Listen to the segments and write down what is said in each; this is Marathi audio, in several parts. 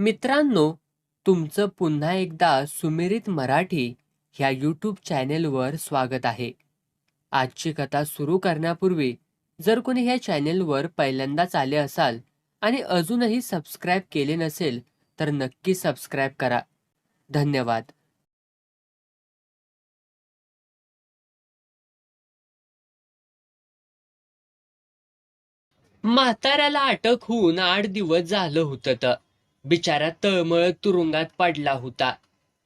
मित्रांनो तुमचं पुन्हा एकदा सुमिरित मराठी ह्या यूट्यूब चॅनेलवर स्वागत आहे. आजची कथा सुरू करण्यापूर्वी जर कोणी ह्या चॅनेलवर पहिल्यांदाच आले असाल आणि अजूनही सबस्क्राईब केले नसेल तर नक्की सबस्क्राईब करा. धन्यवाद. म्हाताऱ्याला अटक होऊन आठ दिवस झालं होतं तर बिचारा तळमळ तुरुंगात पडला होता.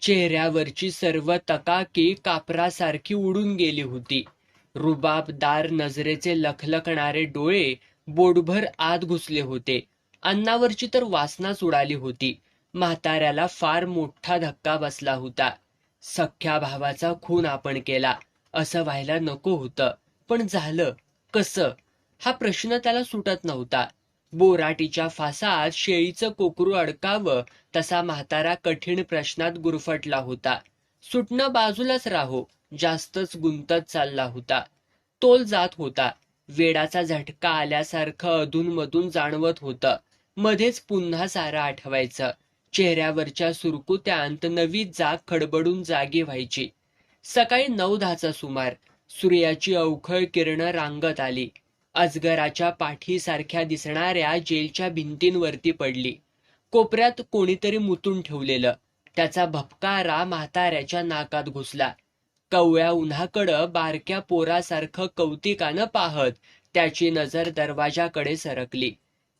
चेहऱ्यावरची सर्व तकाकी कापरासारखी उडून गेली होती. रुबाबदार नजरेचे लखलखणारे डोळे बोटभर आत घुसले होते. अन्नावरची तर वासनाच उडाली होती. म्हाताऱ्याला फार मोठा धक्का बसला होता. सख्या भावाचा खून आपण केला. असं व्हायला नको होतं. पण झालं कसं? हा प्रश्न त्याला सुटत नव्हता. बोराटीच्या फासात शेळीचं कोकरू अडकावं तसा म्हातारा कठीण प्रश्नात गुरफटला होता. सुटणं बाजूलाच राहो जास्तच गुंतत चालला होता. तोल जात होता. वेडाचा झटका आल्यासारखं अधूनमधून जाणवत होतं. मध्येच पुन्हा सारं आठवायचं. चेहऱ्यावरच्या सुरकुत्यांत नवी जाग खडबडून जागी व्हायची. सकाळी नऊ दहाचा सुमार. सूर्याची अवखळ किरणं रांगत आली. अजगराच्या पाठीसारख्या दिसणाऱ्या जेलच्या भिंतींवरती पडली. कोपऱ्यात कोणीतरी मुतून ठेवलेलं. त्याचा भपकारा म्हाताऱ्याच्या नाकात घुसला. कवळ्या उन्हाकडं बारक्या पोरासारखं कौतिकानं पाहत त्याची नजर दरवाजाकडे सरकली.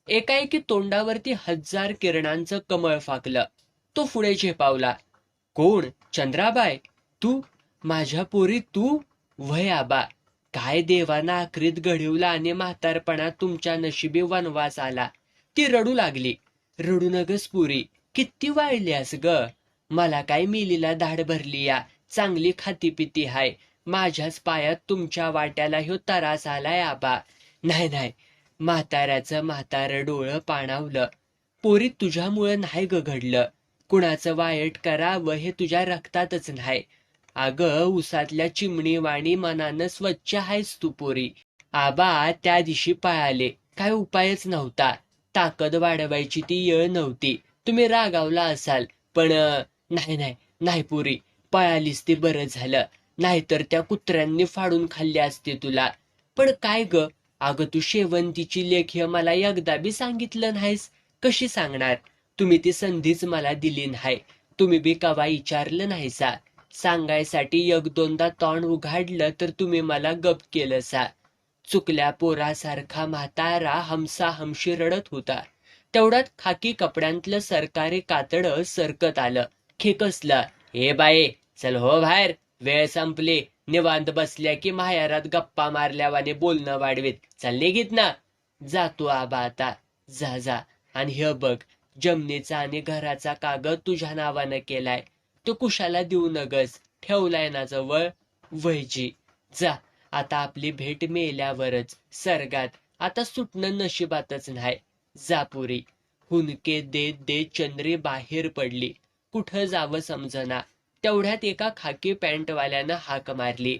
एकाएकी तोंडावरती हजार किरणांचं कमळ फाकलं. तो पुढे झेपावला. कोण? चंद्राबाय तू? माझ्या पोरी तू? वय आबा. काय देवाना आखरीत घडवला आणि म्हातारपणा तुमच्या नशिबी वनवास आला? ती रडू लागली. रडू नगस पुरी. किती वाळल्यास ग? मला काय मिलीला धाड भरली या? चांगली खाती पिती हाय. माझ्याच पायात तुमच्या वाट्याला ह्यो तरास आलाय आबा. नाही नाही. म्हाताऱ्याचं म्हातारं डोळं पाणावलं. पोरी तुझ्यामुळं नाही ग घडलं. कुणाचं वायट करावं हे तुझ्या रक्तातच नाही. अगं उसातल्या चिमणी वाणी मनानं स्वच्छ आहेस तू पोरी. आबा त्या दिवशी पळाले. काय उपायच नव्हता. ताकद वाढवायची ती येळ नव्हती. तुम्ही रागावला असाल. पण नाही नाही नाही पुरी. पळालीस ते बरं झालं. नाहीतर त्या कुत्र्यांनी फाडून खाल्ली असते तुला. पण काय ग? अगं तू शेवंतीची लेख मला एकदा बी सांगितलं नाहीस. कशी सांगणार? तुम्ही ती संधीच मला दिली नाही. तुम्ही बी कवा विचारलं नाही सा सांगायसाठी एक दोनदा तोंड उघाडलं तर तुम्ही मला गप केलं सा चुकल्या पोरासारखा म्हातारा हमसा हमशी रडत होता. तेवढ्यात खाकी कपड्यांतलं सरकारी कातड सरकत आलं. खेकसलं हे बाये चल हो बाहेर वेळ संपली. निवांत बसल्या की माहेरात गप्पा मारल्यावाने बोलणं वाढवीत. चल निघित ना. जातो आबा आता. जा जा. आणि हे बघ जमिनीचा आणि घराचा कागद तुझ्या नावानं केलाय. तो कुशाला देऊ नगस? ठेवलाय ना जवळ? वैजी. जा आता आपली भेट मेल्यावरच. सर्गात आता सुटणं नशिबातच नाही. जापुरी हुनके देत देत चंद्री बाहेर पडली. कुठं जावं समजना? तेवढ्यात एका खाकी पॅन्टवाल्यानं हाक मारली.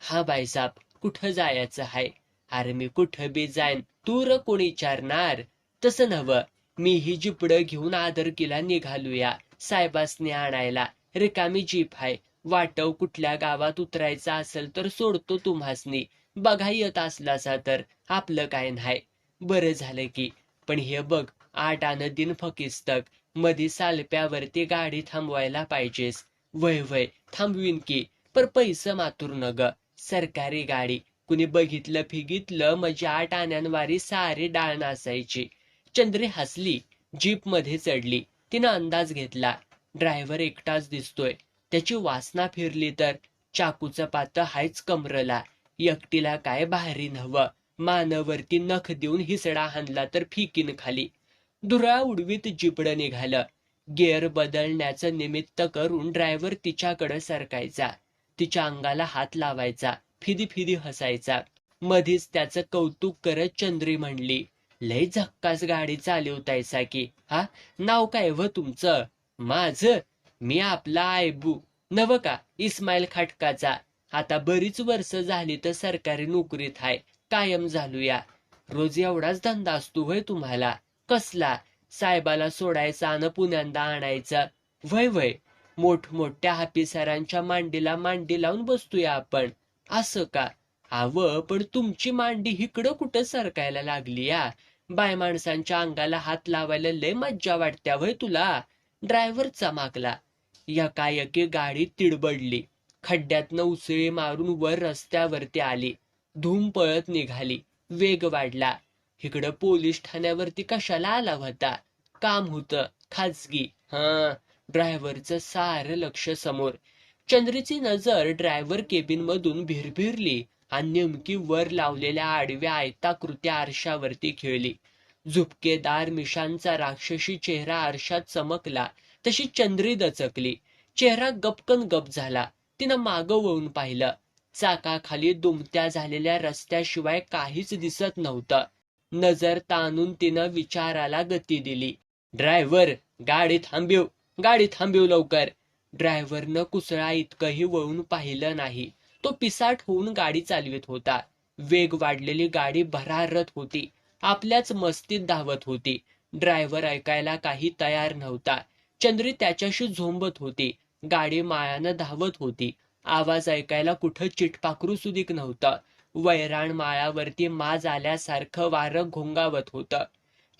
हा बाईसाब कुठं जायचं हाय? अरे मी कुठं बी जाईन? तू र कोण विचारणार? तसं नवं मी ही जिपडं घेऊन आदरकीला निघालूया. साहेबासने आणायला. रिकामी जीप हाय वाटव कुठल्या गावात उतरायचा असेल तर सोडतो तुम्हासनी. बघा येत असलासा तर. आपलं काय नाही. बरं झालं की. पण हे बघ आठ आन दिन फकिस्तक. मधी सालप्यावरती गाडी थांबवायला पाहिजेस. वय वय थांबवीन की. पर पैसे मातूर न ग सरकारी गाडी. कुणी बघितलं फिगितलं म्हणजे आठ आण्यांवारी सारी डाळ नासायची. चंद्री हसली. जीपमध्ये चढली. तिनं अंदाज घेतला. ड्रायव्हर एकटाच दिसतोय. त्याची वासना फिरली तर चाकूचं पात हायच कमरला. एकटीला काय भारी नव्हं. मानवरती नख देऊन हिसडा हाणला तर फिकीन खाली. धुरा उडवीत जिपडं निघालं. गेअर बदलण्याचं निमित्त करून ड्रायव्हर तिच्याकडे सरकायचा. तिच्या अंगाला हात लावायचा. फिदी फिदी हसायचा. मधीच त्याचं कौतुक करत चंद्री म्हणली लय झक्कास गाडी चालवतायसा की हा? नाव काय व तुमचं? माझ मी आपला आयबू. नव का? इस्माईल खाटकाचा. आता बरीच वर्ष झाली तर सरकारी नोकरीत हाय. कायम झालूया रोज एवढाच धंदा असतो होय तुम्हाला? कसला? साहेबाला सोडायचा आणि पुण्यांदा आणायचं. वय वय मोठमोठ्या हापीसरांच्या मांडीला मांडी लावून बसतोया आपण. असं का? आव पण तुमची मांडी इकडं कुठं सरकायला लागली या? बाय माणसांच्या अंगाला हात लावायला लय मज्जा वाटत्या वय तुला? ड्रायव्हर चमाकला यकायकी गाडी तिडबडली. खड्ड्यातनं उसळी मारून वर रस्त्यावरती आली. धूम पळत निघाली. वेग वाढला. इकडं पोलीस ठाण्यावरती कशाला आला होता? काम होतं. खाजगी. हा. ड्रायव्हरचं सारं लक्ष समोर. चंद्रीची नजर ड्रायव्हर केबिन मधून भिरभिरली आणि नेमकी वर लावलेल्या आडव्या आयताकृती आरशावरती खेळली. झुपकेदार मिशांचा राक्षसी चेहरा आरशात चमकला. तशी चंद्री दचकली. चेहरा गपकन गप झाला. तिनं मागं वळून पाहिलं. चाकाखाली दुमत्या झालेल्या रस्त्याशिवाय काहीच दिसत नव्हतं. नजर ताणून तिनं विचाराला गती दिली. ड्रायव्हर गाडी थांबिव. गाडी थांबिव लवकर. ड्रायव्हरनं कुसळा इतकंही वळून पाहिलं नाही. तो पिसाट होऊन गाडी चालवित होता. वेग वाढलेली गाडी भरारत होती. आपल्याच मस्तीत धावत होती. ड्रायव्हर ऐकायला काही तयार नव्हता. चंद्री त्याच्याशी झोंबत होती. गाडी मायानं धावत होती. आवाज ऐकायला कुठं चिटपाखरू सुदीक नव्हतं. वैराण माळावरती माज आल्यासारखं वारं घोंगावत होतं.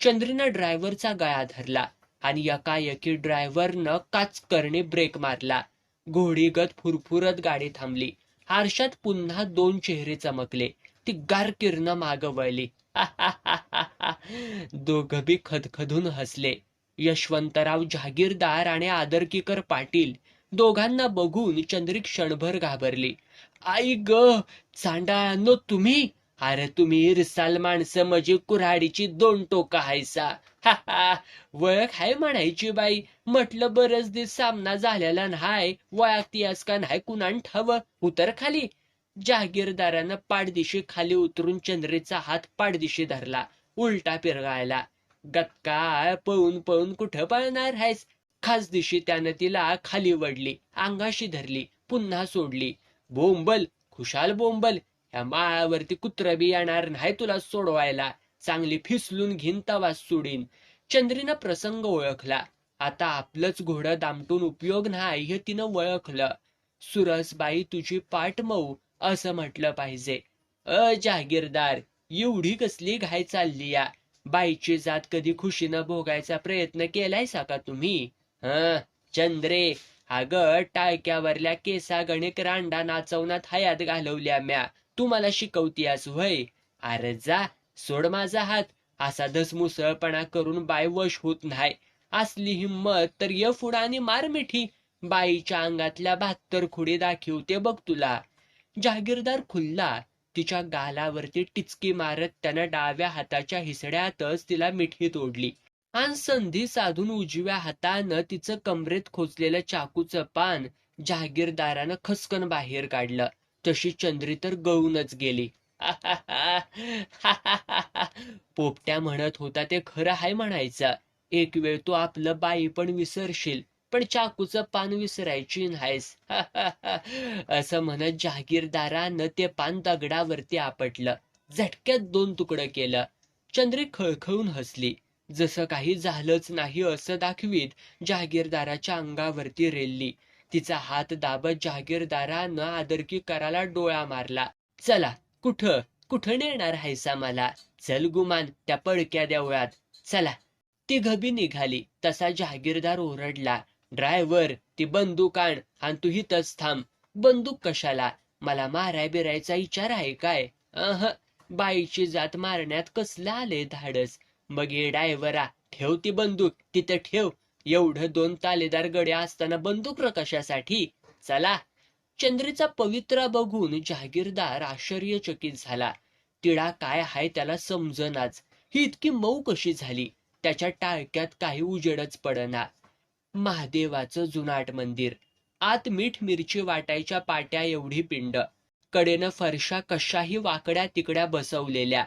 चंद्रीनं ड्रायव्हरचा गळा धरला आणि एकाएकी ड्रायव्हरनं काचकरणे ब्रेक मारला. घोडीगत फुरफुरत गाडी थांबली. आरशात पुन्हा दोन चेहरे चमकले. ती गार किरणं मागं वळली. दोघं बी खदखदून हसले. यशवंतराव जहागीरदार आणि आदरकीकर पाटील दोघांना बघून चंद्री क्षणभर घाबरली. आई ग चांडाळांनो तुम्ही? अरे तुम्ही रिसाल माणसं म्हणजे कुऱ्हाडीची दोन टोका हायसा. हा हा. वळख हाय म्हणायची बाई. म्हटलं बरंच दिवस सामना झालेला नाय वळखतीयास का नाही कुणान ठाव? उतर खाली. जहागीरदारानं पाडदिशी खाली उतरून चंद्रीचा हात पाडदिशी धरला उलटा पिरगाळला. गतकाळ पळून पळून कुठं पळणार आहेस? खास दिशी त्यानं तिला खाली वडली अंगाशी धरली पुन्हा सोडली. बोंबल खुशाल बोंबल ह्या माळावरती कुत्र बी येणार नाही तुला सोडवायला. चांगली फिसलून घेईन तवास सोडीन. चंद्रीनं प्रसंग ओळखला. आता आपलंच घोडं दामटून उपयोग नाही हे तिनं ओळखलं सुरसबाई तुझी पाठ मऊ असं म्हटलं पाहिजे. अ जहागीरदार एवढी कसली घाय चालली या? बाईची जात कधी खुशीनं भोगायचा प्रयत्न केलायसा का तुम्ही? हं? चंद्रे अग टाळक्यावरल्या केसा गणिक रांडा नाचवण्यात हयात घालवल्या म्या. तू मला शिकवतीयास व्हय? अरे जा सोड माझा हात. असा धसमुसळपणा करून बाय वश होत नाही. असली हिंमत तर ये फुडा आणि मार मिठी. बाईच्या अंगातल्या बहात्तर खुडी दाखवते बघ तुला. जहागीरदार खुल्ला. तिच्या गालावरती टिचकी मारत त्यानं डाव्या हाताच्या हिसड्यातच तिला मिठी तोडली. आणि संधी साधून उजव्या हातानं तिचं कमरेत खोचलेलं चाकूचं पान जहागीरदारानं खसकन बाहेर काढलं. तशी चंद्री तर गळूनच गेली. पोपट्या म्हणत होता ते खरं हाय म्हणायचं. एक वेळ तू आपलं बाई पण विसरशील. पण चाकूचं पान विसरायची नाहीस. असं म्हणत जहागीरदारानं ते पान दगडावरती आपटलं. झटक्यात दोन तुकडं केलं. चंद्री खळखळून हसली. जसं काही झालंच नाही असं दाखवीत जहागीरदाराच्या अंगावरती रेलली. तिचा हात दाबत जहागीरदारानं आदरकी कराला डोळा मारला. चला कुठं? कुठं नेणार हायसा मला? चल गुमान त्या पडक्या देवळात. चला. ती घबी निघाली. तसा जहागीरदार ओरडला. ड्रायव्हर ती बंदूक आण आणि तू हिथंच थांब. बंदूक कशाला? मला माराय बिरायचा विचार आहे काय? अह बाईची जात मारण्यात कसलं आले धाडस. मग ये डायव्हरा ठेव ती बंदूक तिथं ठेव. एवढं दोन तालेदार गड्या असताना बंदूक र कशासाठी चला. चंद्रीचा पवित्रा बघून जहागीरदार आश्चर्यचकित झाला. तिळा काय हाय त्याला समजनाच. ही इतकी मऊ कशी झाली? त्याच्या टाळक्यात काही उजेडच पडना. महादेवाचं जुनाट मंदिर. आत मीठ मिरची वाटायच्या पाट्या एवढी पिंड. कडेनं फरशा कशाही वाकड्या तिकड्या बसवलेल्या.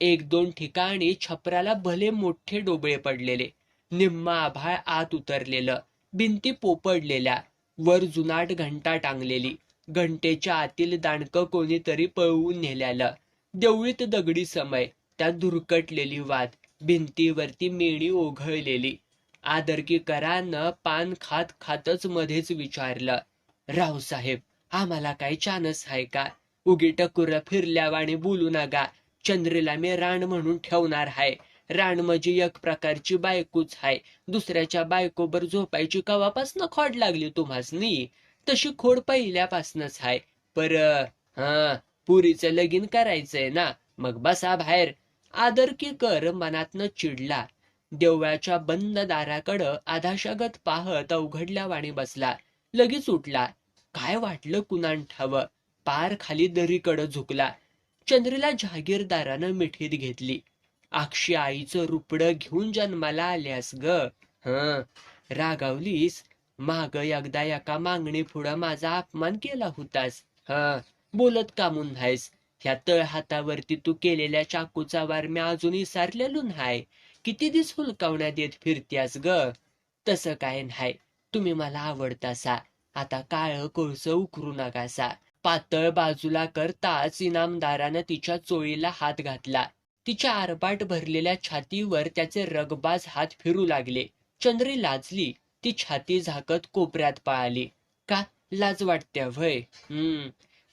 एक दोन ठिकाणी छपराला भले मोठे डोबळे पडलेले. निम्मा आभाळ आत उतरलेलं. भिंती पोपडलेल्या. वर जुनाट घंटा टांगलेली. घंटेच्या आतील दाणकं कोणीतरी पळवून नेल्यालं. देवळीत दगडी समय. त्यात धुरकटलेली वाद भिंतीवरती मेणी ओघळलेली. आदरकीकरानं पान खात खातच मध्येच विचारलं. रावसाहेब आम्हाला काय चानस आहे का? उगी टकुर फिरल्यावाने बोलू नका. चंद्रीला मी राण म्हणून ठेवणार हाय. राण म्हणजे एक प्रकारची बायकोच हाय. दुसऱ्याच्या बायकोबर झोपायची कवापासनं खोड लागली तुम्हासनी? तशी खोड पहिल्यापासूनच हाय. पर हा पुरीचं लगीन करायचंय ना? मग बसा बाहेर. आदर की कर मनातनं चिडला. देवळाच्या बंद दाराकडं आधाशागत पाहत अवघडल्या वाणी बसला. लगेच उठला. काय वाटलं कुणान ठाव? पार खाली दरीकडं झुकला. चंद्रीला जहागीरदारानं मिठीत घेतली. अक्षी आईचं रुपडं घेऊन जन्माला आल्यास ग. हं. रागावलीस? माग एकदा एका मागणी पुढं माझा अपमान केला होतास. हं. बोलत कामून नाहीस ह्या तळ हातावरती तू केलेल्या चाकूचा वार मी अजून विसरलेलो नाही किती दिस हुलकावण्यात देत फिरत्यास ग? तसं काय नाही. तुम्ही मला आवडतासा. आता काळ कोळस उकरू नकासा. पातळ बाजूला करताच इनामदारानं तिच्या चोळीला हात घातला. तिच्या आरबाट भरलेल्या छातीवर त्याचे रगबाज हात फिरू लागले. चंद्री लाजली. ती छाती झाकत कोपऱ्यात पळाली. का? लाज वाटत्या व्हय? हम्म.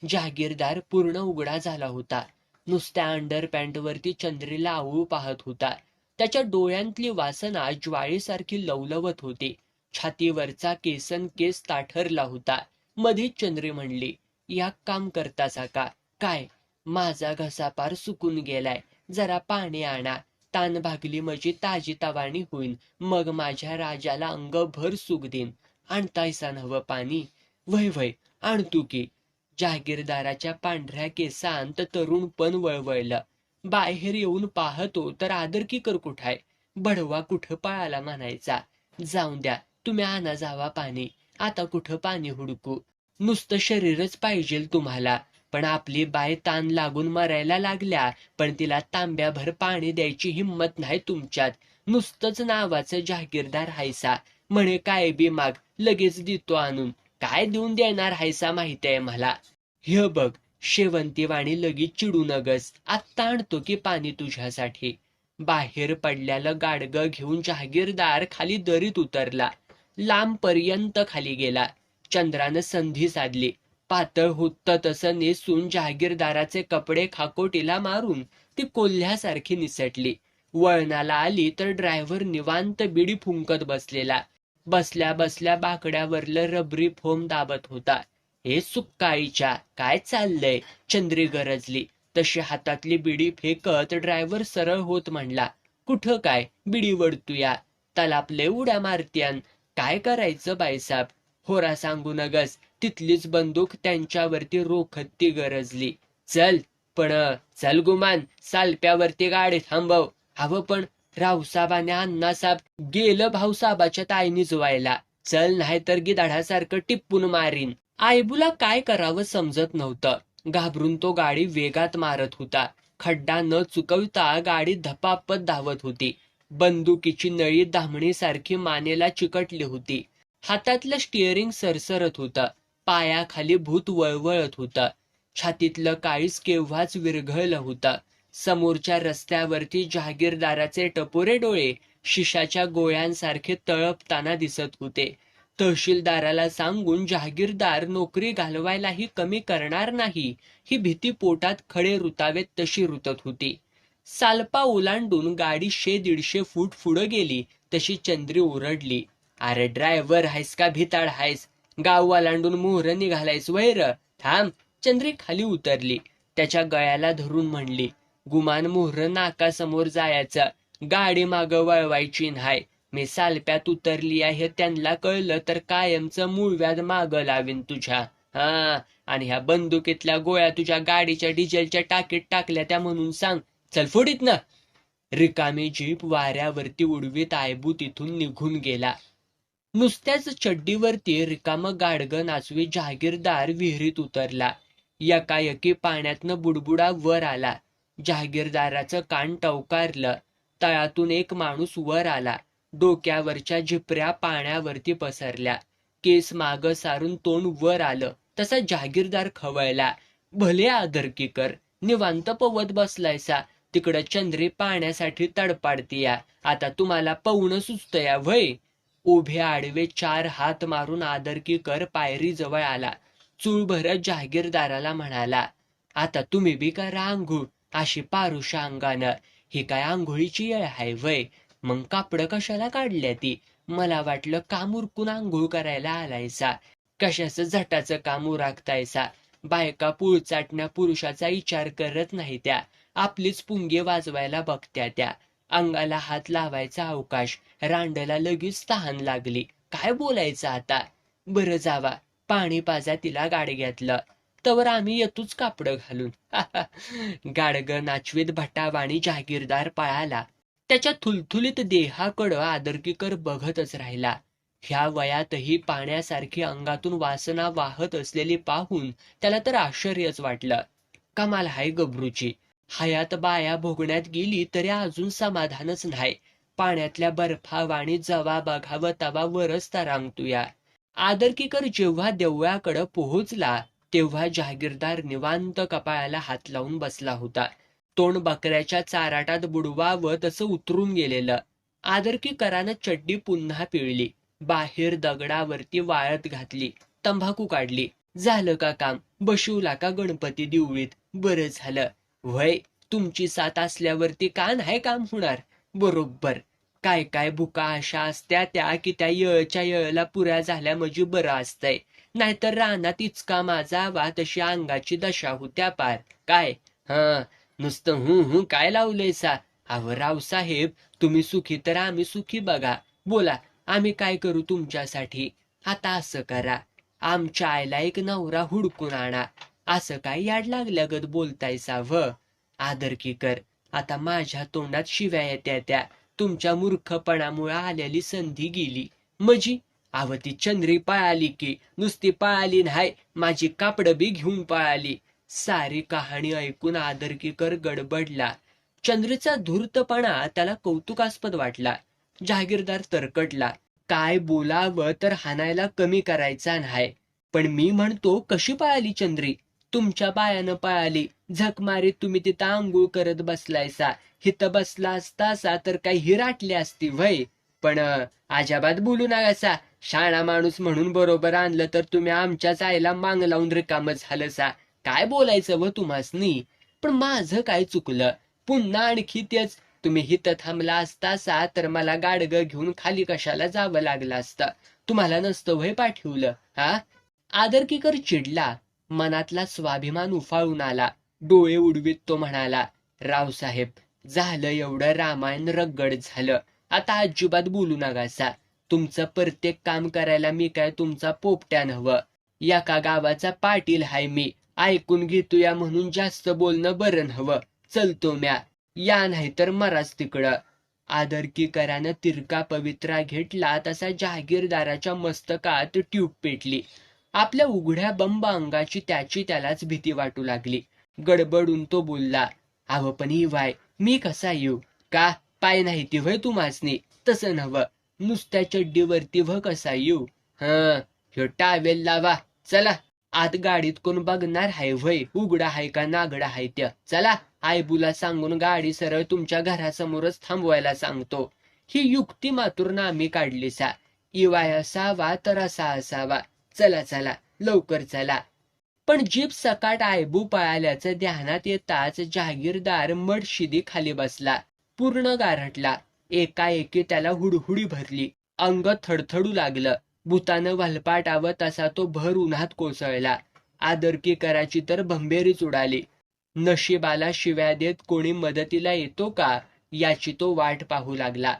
जहागीरदार पूर्ण उघडा झाला होता. नुसत्या अंडर पॅन्टवरती चंद्रीला आवळू पाहत होता. त्याच्या डोळ्यांतली वासना ज्वाळीसारखी लवलवत होती. छातीवरचा केसन केस ताठरला होता. मधीच चंद्री म्हणली या काम करतासा का काय? माझा घसा पार सुकून गेलाय. जरा पाणी आणा. तान भागली माझी ताजी तवाणी होईन. मग माझ्या राजाला अंगभर सुख देईन. आणतायसा हवं पाणी. वय वय आणतू की. जहागीरदाराच्या पांढऱ्या केसांत तरुण पण वळवळलं. बाहेर येऊन पाहतो तर आदरकीकर कुठाय. बढवा कुठं पळाला म्हणायचा? जाऊन द्या तुम्ही आणा जावा पाणी. आता कुठं पाणी हुडकू? नुसतं शरीरच पाहिजे तुम्हाला. पण आपली बाय ताण लागून मरायला लागल्या पण तिला तांब्याभर पाणी द्यायची हिंमत नाही तुमच्यात. नुसतंच नावाचं जहागीरदार हायसा. म्हणे काय बी माग लगेच देतो आणून. काय देऊन देणार हायसा माहिती आहे मला. हे बघ शेवंतीवाणी लगेच चिडू नगस. आत्ता आणतो की पाणी तुझ्यासाठी. बाहेर पडल्यालं गाडगं घेऊन जहागीरदार खाली दरीत उतरला. लांब पर्यंत खाली गेला. चंद्रानं संधी साधली. पातळ हुत्त तसं नेसून जहागीरदाराचे कपडे खाकोटीला मारून ती कोल्ह्यासारखी निसटली. वळणाला आली तर ड्रायव्हर निवांत बिडी फुंकत बसलेला. बसल्या बसल्या बाकड्यावरलं रबरी फोम दाबत होता. हे सुक्काळीच्या काय चाललंय? चंद्री गरजली. तशी हातातली बिडी फेकत ड्रायव्हर सरळ होत म्हणला कुठं काय? बिडी वडतूया. तलापले उड्या मारत्यान काय करायचं बाईसाब? होरा सांगू नगस. तिथलीच बंदूक त्यांच्यावरती रोखत ती गरजली. चल पण चल गुमान. सालप्यावरती गाडी थांबव. हवं पण रावसाबाने अण्णासाब गेलं भाऊसाबाच्या ताईनी जुवायला चल नाही तर गिधाडासारखं टिप्पून मारीन. आयबूला काय करावं समजत नव्हतं. घाबरून तो गाडी वेगात मारत होता. खड्डा न चुकवता गाडी धपापत धावत होती. बंदुकीची नळी धामणीसारखी मानेला चिकटली होती. हातातलं स्टिअरिंग सरसरत होतं. पायाखाली भूत वळवळत होतं. छातीतलं काळीच केव्हाच विरघळलं होतं. समोरच्या रस्त्यावरती जहागीरदाराचे टपोरे डोळे शिशाच्या गोळ्यांसारखे तळपताना दिसत होते. तहसीलदाराला सांगून जहागीरदार नोकरी घालवायलाही कमी करणार नाही. ही भीती पोटात खडे रुतावेत तशी रुतत होती. सालपा ओलांडून गाडी शे दीडशे फूट पुढं गेली तशी चंद्री ओरडली. अरे ड्रायव्हर हायस का भिताड हायस? गाव ओलांडून मोहर निघालायस वैर. थांब. चंद्री खाली उतरली. त्याच्या गळ्याला धरून म्हणली गुमान मोहर नाकासमोर जायचं. गाडी माग वळवायची नाही. मी सालप्यात उतरली आहे त्यांना कळलं तर कायमचं मूळव्याध माग लावीन तुझ्या. हा आणि ह्या बंदुकीतल्या गोळ्या तुझ्या गाडीच्या डिझेलच्या टाकीत टाकल्या त्या म्हणून सांग. चल फोडीत ना. रिकामी जीप वाऱ्यावरती उडवीत आयबू तिथून निघून गेला. नुसत्याच चड्डीवरती रिकामं गाडगं नाचवी जहागीरदार विहिरीत उतरला. एकाएकी पाण्यातनं बुडबुडा वर आला. जहागीरदाराचं कान टवकारलं. तळातून एक माणूस वर आला. डोक्यावरच्या झिपऱ्या पाण्यावरती पसरल्या. केस माग सारून तोंड वर आलं. तसा जहागीरदार खवळला. भले आदरकी कर निवांत पवत बसलायसा. तिकडं चंद्री पाण्यासाठी तडपाडतीया. आता तुम्हाला पवणं सुचतया वय उभे आडवे चार हात मारून आदरकीकर पायरी जवळ आला. चूळ भरत जहागीरदाराला म्हणाला आता तुम्ही बी करा आंघोळ अशी पारुषा अंगानं. ही काय आंघोळीची येळ आहे वय मग कापडं कशाला काढल्या ती? मला वाटलं काम उरकून आंघोळ करायला आलायसा. कशाचं झटाचं काम उराकतायसा बायका पुळचाटण्या पुरुषाचा विचार करत नाही त्या आपलीच पुंगे वाजवायला बघत्या त्या. अंगाला हात लावायचा अवकाश. रांडला लगेच तहान लागली. काय बोलायचं आता? बरं जावा. पाणी पाजा तिला गाडग्यातलं तवर आम्ही येतोच कापडं घालून. गाडग नाचवीत भटावाणी जहागीरदार पळाला. त्याच्या थुलथुलीत देहाकडं आदरकीकर बघतच राहिला. ह्या वयातही पाण्यासारखी अंगातून वासना वाहत असलेली पाहून त्याला तर आश्चर्यच वाटलं. कमाल हाय गबरूची. हयात बाया भोगण्यात गेली तरी अजून समाधानच नाही. पाण्यातल्या बर्फावाणी जवा बघावं तवा वरच रांगतूया आदरकीकर जेव्हा देवळाकडं पोहोचला तेव्हा जहागीरदार निवांत कपाळाला हात लावून बसला होता. तोंड बकऱ्याच्या चाराटात बुडवावं तसं उतरून गेलेलं. आदरकीकरानं चड्डी पुन्हा पिळली. बाहेर दगडावरती वाळत घातली. तंबाखू काढली. झालं का काम? बशिवला का गणपती दिवळीत बरं झालं. वय तुमची साथ असल्यावरती का नाही काम होणार? बरोबर. काय काय बुका अशा असत्या त्या की त्या येळच्या येळला पुऱ्या झाल्या म्हणजे बरं असतंय. नाहीतर रानात इचका माझा वा तशी अंगाची दशा होत्या पार. काय? हा. नुसतं हु हु काय लावलंय सा अव रावसाहेब तुम्ही सुखी तर आम्ही सुखी बघा. बोला आम्ही काय करू तुमच्यासाठी? आता असं करा. आमच्या आईला एक नवरा हुडकून आणा. असं काय याड लागल्यागत बोलतायसा व आदर की कर. आता माझ्या तोंडात शिव्या येत्या त्या. तुमच्या मूर्खपणामुळे आलेली संधी गेली. मजी? अव ती चंद्री पळाली की. नुसती पळाली नाही माझी कापड बी घेऊन पळाली. सारी कहाणी ऐकून आदरकीकर गडबडला. चंद्रचा धूर्तपणा त्याला कौतुकास्पद वाटला. जहागीरदार तरकटला. काय बोलावं तर हाणायला कमी करायचा नाही पण मी म्हणतो कशी पळाली चंद्री? तुमच्या पायानं पळाली. झक मारीत तुम्ही तिथं आंघोळ करत बसलायसा. हिथं बसला असतासा तर काही हिराटली असती वय पण अजाबात बोलू नकासा. शाळा माणूस म्हणून बरोबर आणलं तर तुम्ही आमच्याच आईला मांग लावून रिकाम झालं सा काय बोलायचं व तुम्हासनी? पण माझं काय चुकलं? पुन्हा आणखी तेच तुम्ही हिथं थांबला असतासा तर मला गाडगं घेऊन खाली कशाला जावं लागलं असतं? तुम्हाला नसतं वय पाठवलं हा? आदरकीकर चिडला. मनातला स्वाभिमान उफाळून आला. डोळे उडवीत तो म्हणाला रावसाहेब झालं एवढं रामायण रगड झालं. आता अजिबात बोलू नकासा. तुमचं प्रत्येक काम करायला मी काय तुमचा पोपट्या नव्ह. एका गावाचा पाटील हाय मी. ऐकून घेतोया म्हणून जास्त बोलणं बरं हवं चलतो म्या. या नाही तर मराच तिकडं. आदरकीकरानं तिरका पवित्रा घेतला तसा जहागीरदाराच्या मस्तकात ट्यूब पेटली. आपल्या उघड्या बंब अंगाची त्याची त्यालाच भीती वाटू लागली. गडबडून तो बोलला अव पण वाय मी कसा येऊ? का? पाय नाही ती व्हय तुम्हासनी तसं नव नुसत्या चड्डीवरती व्ह कसा येऊ? ह ह्यो टावेल लावा. चला. आत गाडीत कोण बघणार हाय व्हय? उघडा हाय का नागडा हाय त्या? चला आयबूला सांगून गाडी सरळ तुमच्या घरासमोरच थांबवायला सांगतो. ही युक्ती मातूर आम्ही काढली सा. इवाय असावा तर असा असावा. चला चला लवकर चला. पण जीप सकाट आयबू पळाल्याचं ध्यानात येताच जहागीरदार मडशिदी खाली बसला. पूर्ण गारटला एकाएकी त्याला हुडहुडी भरली. अंग थडथडू लागलं. भूतानं वलपाटावं तसा तो भर उन्हात कोसळला. आदरकी कराची तर भंबेरीच उडाली. नशिबाला शिव्या देत कोणी मदतीला येतो का? याची तो वाट पाहू लागला.